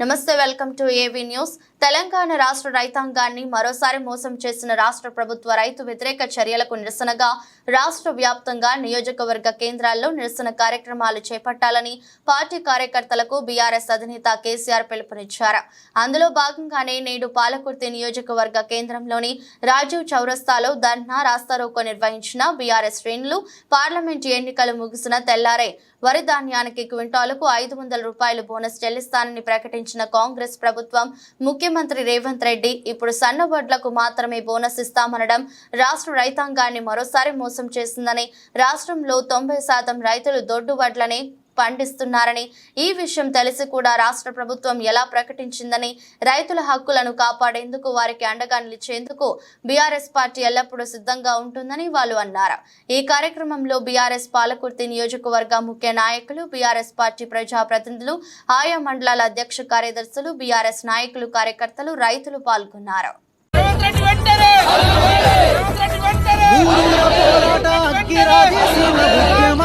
నమస్తే welcome to AV news. Telangana రాష్ట్ర రైతాంగాన్ని మరోసారి మోసం చేసిన రాష్ట్ర ప్రభుత్వ రైతు వ్యతిరేక చర్యలకు నిరసనగా రాష్ట్ర వ్యాప్తంగా నియోజకవర్గ కేంద్రాల్లో నిరసన కార్యక్రమాలు చేపట్టాలని పార్టీ కార్యకర్తలకు బీఆర్ఎస్ అధినేత కేసీఆర్ పిలుపునిచ్చారు. అందులో భాగంగానే నేడు పాలకుర్తి నియోజకవర్గ కేంద్రంలోని రాజీవ్ చౌరస్తాలో ధర్నా రాస్తారోకో నిర్వహించిన బీఆర్ఎస్ శ్రేణులు పార్లమెంట్ ఎన్నికలు ముగిసిన తెల్లారే వరి ధాన్యానికి క్వింటాలకు ఐదు వందల రూపాయలు బోనస్ చెల్లిస్తానని ప్రకటించిన కాంగ్రెస్ ప్రభుత్వం. ముఖ్యమంత్రి రేవంత్ రెడ్డి ఇప్పుడు సన్న వడ్లకు మాత్రమే బోనస్ ఇస్తామనడం రాష్ట్ర రైతాంగాన్ని మరోసారి మోసం చేసిందని రాష్ట్రంలో తొంభై శాతం రైతులు దొడ్డు వడ్లనే పండిస్తున్నారని ఈ విషయం తెలిసి కూడా రాష్ట్ర ప్రభుత్వం ఎలా ప్రకటించిందని రైతుల హక్కులను కాపాడేందుకు వారికి అండగా నిలిచేందుకు బీఆర్ఎస్ పార్టీ ఎల్లప్పుడూ సిద్ధంగా ఉంటుందని వాళ్ళు అన్నారు. ఈ కార్యక్రమంలో బీఆర్ఎస్ పాలకుర్తి నియోజకవర్గ ముఖ్య నాయకులు బీఆర్ఎస్ పార్టీ ప్రజా ప్రతినిధులు ఆయా మండలాల అధ్యక్ష కార్యదర్శులు బీఆర్ఎస్ నాయకులు కార్యకర్తలు రైతులు పాల్గొన్నారు. రేవంత్ పోరాట అగ్గిరాజేసిన ఉద్యమ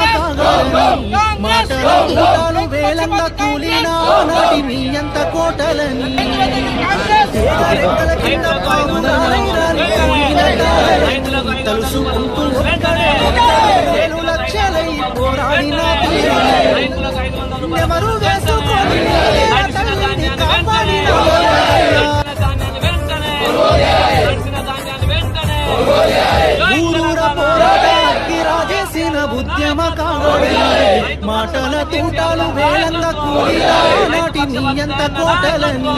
మాటలు వేలంగా కూలిన నాటి మీ అంత కోటలని తలుసుకుంటూ లక్షలై పోరాడిన అగ్గిరాజేసిన ఉద్యమ కాగాలని మాటల తూటాలు వేలంగా కూలిన నాటి మీ అంత కోటలని.